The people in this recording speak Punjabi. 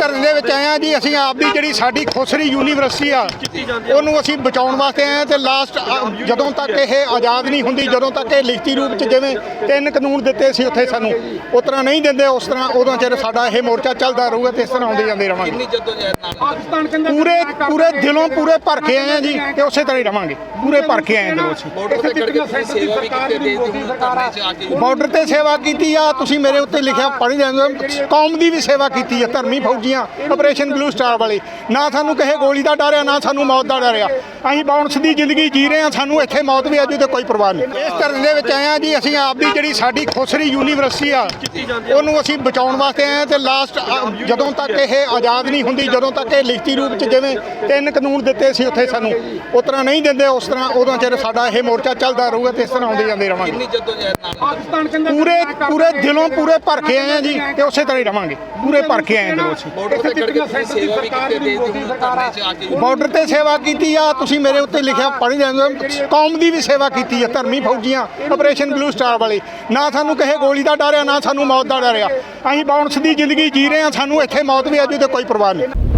ਧਰਨ ਦੇ ਵਿੱਚ ਆਏ ਆ ਜੀ ਅਸੀਂ ਆਪ ਦੀ ਜਿਹੜੀ ਸਾਡੀ ਖੁਸਰੀ ਯੂਨੀਵਰਸਿਟੀ ਆ ਉਹਨੂੰ ਅਸੀਂ ਬਚਾਉਣ ਵਾਸਤੇ ਆਏ ਆ ਤੇ ਲਾਸਟ ਜਦੋਂ ਤੱਕ ਇਹ ਆਜ਼ਾਦ ਨਹੀਂ ਹੁੰਦੀ ਜਦੋਂ ਤੱਕ ਇਹ ਲਿਖਤੀ ਰੂਪ ਚ ਜਿਵੇਂ ਤਿੰਨ ਕਾਨੂੰਨ ਦਿੱਤੇ ਸੀ ਉੱਥੇ ਸਾਨੂੰ ਉਸ ਤਰ੍ਹਾਂ ਨਹੀਂ ਦਿੰਦੇ ਉਸ ਤਰ੍ਹਾਂ ਉਦੋਂ ਚਿਰ ਸਾਡਾ ਇਹ ਮੋਰਚਾ ਚੱਲਦਾ ਰਹੂਗਾ ਤੇ ਇਸ ਤਰ੍ਹਾਂ ਆਉਂਦੇ ਜਾਂਦੇ ਰਵਾਂਗੇ ਨਾਲ ਪੂਰੇ ਪੂਰੇ ਦਿਲੋਂ ਪੂਰੇ ਭਰ ਕੇ ਆਏ ਆ ਜੀ ਤੇ ਉਸੇ ਤਰ੍ਹਾਂ ਹੀ ਰਵਾਂਗੇ ਪੂਰੇ ਭਰ ਕੇ ਆਏ ਆ ਦਿਲੋਂ ਅਸੀਂ। ਬਾਰਡਰ ਤੇ ਸੇਵਾ ਕੀਤੀ ਆ ਤੁਸੀਂ ਮੇਰੇ ਉੱਤੇ ਲਿਖਿਆ ਪੜ੍ਹ ਜਾਂਦੇ ਹੋ ਕੌਮ ਦੀ ਵੀ ਸੇਵਾ ਕੀਤੀ ਆ ਧਰਮੀ ਫੌਜੀਆਂ ਆਪਰੇਸ਼ਨ ਬਲੂ ਸਟਾਰ ਵਾਲੇ। ਨਾ ਸਾਨੂੰ ਕਿਸੇ ਗੋਲੀ ਦਾ ਡਰ ਆ ਨਾ ਸਾਨੂੰ ਮੌਤ ਦਾ ਡਰ ਆ। ਅਸੀਂ ਬਾਉਂਸ ਦੀ ਜ਼ਿੰਦਗੀ ਜੀ ਰਹੇ ਆ ਸਾਨੂੰ ਇੱਥੇ ਮੌਤ ਵੀ ਆਜੂ ਤੇ ਕੋਈ ਪਰਵਾਹ ਨਹੀਂ। ਇਸ ਧਰਨ ਦੇ ਵਿੱਚ ਆਏ ਆ ਜੀ ਅਸੀਂ ਆਪ ਦੀ ਜਿਹੜੀ ਸਾਡੀ ਖੁਸਰੀ ਯੂਨੀਵਰਸਿਟੀ ਆ ਉਹਨੂੰ ਅਸੀਂ ਬਚਾਉਣ ਵਾਸਤੇ ਆਏ ਆ ਤੇ ਲਾਸਟ ਜਦੋਂ ਤੱਕ ਇਹ ਆਜ਼ਾਦ ਨਹੀਂ ਹੁੰਦੀ ਜਦੋਂ ਤੱਕ ਇਹ ਲਿਖਤੀ ਰੂਪ ਚ ਜਿਵੇਂ ਤਿੰਨ ਕਾਨੂੰਨ ਦਿੱਤੇ ਸੀ ਉੱਥੇ ਸਾਨੂੰ ਉਸ ਤਰ੍ਹਾਂ ਨਹੀਂ ਦਿੰਦੇ ਉਸ ਤਰ੍ਹਾਂ ਉਦੋਂ ਚਿਰ ਸਾਡਾ ਇਹ ਮੋਰਚਾ ਚੱਲਦਾ ਰਹੂਗਾ ਤੇ ਇਸ ਤਰ੍ਹਾਂ ਆਉਂਦੇ ਜਾਂਦੇ ਰਵਾਂਗੇ। ਨਾਲ ਪੂਰੇ ਪੂਰੇ ਦਿਲੋਂ ਪੂਰੇ ਭਰ ਕੇ ਆਏ ਆ ਜੀ ਤੇ ਉਸੇ ਤਰ੍ਹਾਂ ਹੀ ਰਵਾਂਗੇ। ਪੂਰੇ ਭਰ ਕੇ ਆਏ ਆ ਦਿਲੋਂ ਅਸੀਂ। ਬਾਰਡਰ ਤੇ ਸੇਵਾ ਕੀਤੀ ਆ। ਕੇ। ਬਾਰਡਰ ਤੇ ਸੇਵਾ ਕੀਤੀ ਆ ਤੁਸੀਂ ਮੇਰੇ ਉੱਤੇ ਲਿਖਿਆ ਪੜ੍ਹ ਜਾਂਦੇ ਹੋ। ਕੌਮ ਦੀ ਵੀ ਸੇਵਾ ਕੀਤੀ ਆ ਧਰਮੀ ਫੌਜੀਆਂ ਆਪਰੇਸ਼ਨ ਬਲੂ ਸਟਾਰ ਵਾਲੇ। ਨਾ ਸਾਨੂੰ ਕਿਸੇ ਗੋਲੀ ਦਾ ਡਰ ਆ ਨਾ ਸਾਨੂੰ ਮੌਤ ਦਾ ਡਰ ਆ। ਅਸੀਂ ਬਾਉਂਸ ਦੀ ਜ਼ਿੰਦਗੀ ਜੀ ਰਹੇ ਆ ਸਾਨੂੰ ਇੱਥੇ ਮੌਤ ਵੀ ਆਜੂ ਤੇ ਕੋਈ ਪਰਵਾਹ ਨਹੀਂ।